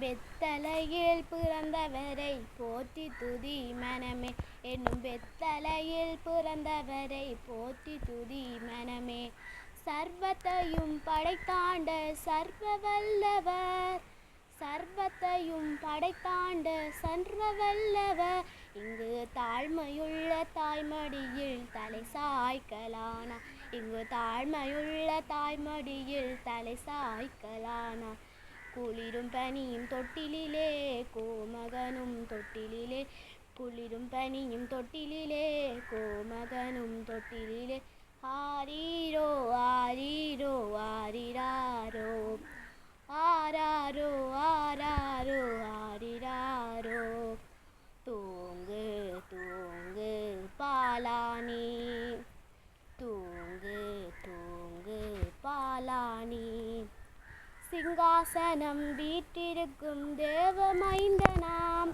வெத்தலையில் பிறந்தவரை போற்றி துதி மனமே. என்னும் வெத்தலையில் பிறந்தவரை போற்றி துதி மனமே. சர்வத்தையும் படைத்தாண்ட சர்வ வல்லவர் சர்வத்தையும் படைத்தாண்ட சர்வ வல்லவர் இங்கு தாழ்மையுள்ள தாய்மடியில் தலை சாய்க்கலானா? இங்கு தாழ்மையுள்ள தாய்மடியில் தலை சாய்க்கலானா? കുളിരും പനിയും തൊട്ടിലിലേ കോമകനും തൊട്ടിലിലേ കുളിരും പനിയും തൊട്ടിലിലേ കോമകനും തൊട്ടിലിലേ ആരീരോ சிங்காசனம் வீட்டிருக்கும் தேவமைந்தனாம்.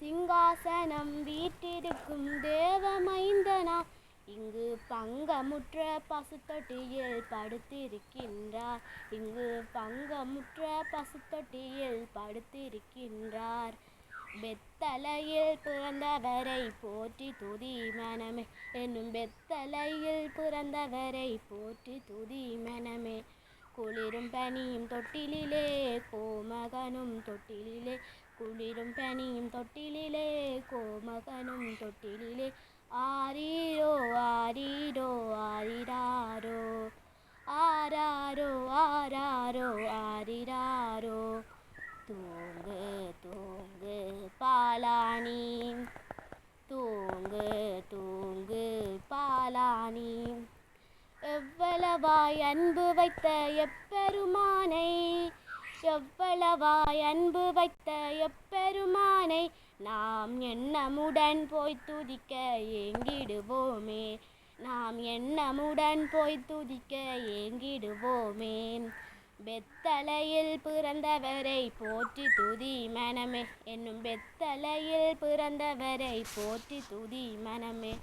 சிங்காசனம் வீட்டிருக்கும் தேவமைந்தனாம். இங்கு பங்கமுற்ற பசுத்தொட்டியில் படுத்திருக்கின்றார். இங்கு பங்கமுற்ற பசுத்தொட்டியில் படுத்திருக்கின்றார். பெத்தலையில் பிறந்தவரை போற்றி துதி மனமே. என்னும் பெத்தலையில் பிறந்தவரை போற்றி துதி மனமே. കുളിരും പനിയും തൊട്ടിലിലേ കോമകനും തൊട്ടിലിലെ കുളിരും പനിയും തൊട്ടിലിലെ കോമകനും തൊട്ടിലിലെ ആരീരോ ആരീരോ ആരിരാരോ ആരാരോ ആരാരോ ആരിരാരോ. തൂങ്ക് തൂങ്ക് പാലാണി எவ்வளவாய் அன்பு வைத்த எப்பெருமானை? எவ்வளவாய் அன்பு வைத்த எப்பெருமானை? நாம் எண்ணமுடன் போய் துதிக்க ஏங்கிடுவோமே. நாம் எண்ணமுடன் போய் துதிக்க ஏங்கிடுவோமே. பெத்தலையில் பிறந்தவரை போற்றி துதி மனமே. என்னும் பெத்தலையில் பிறந்தவரை போற்றி துதி மனமே.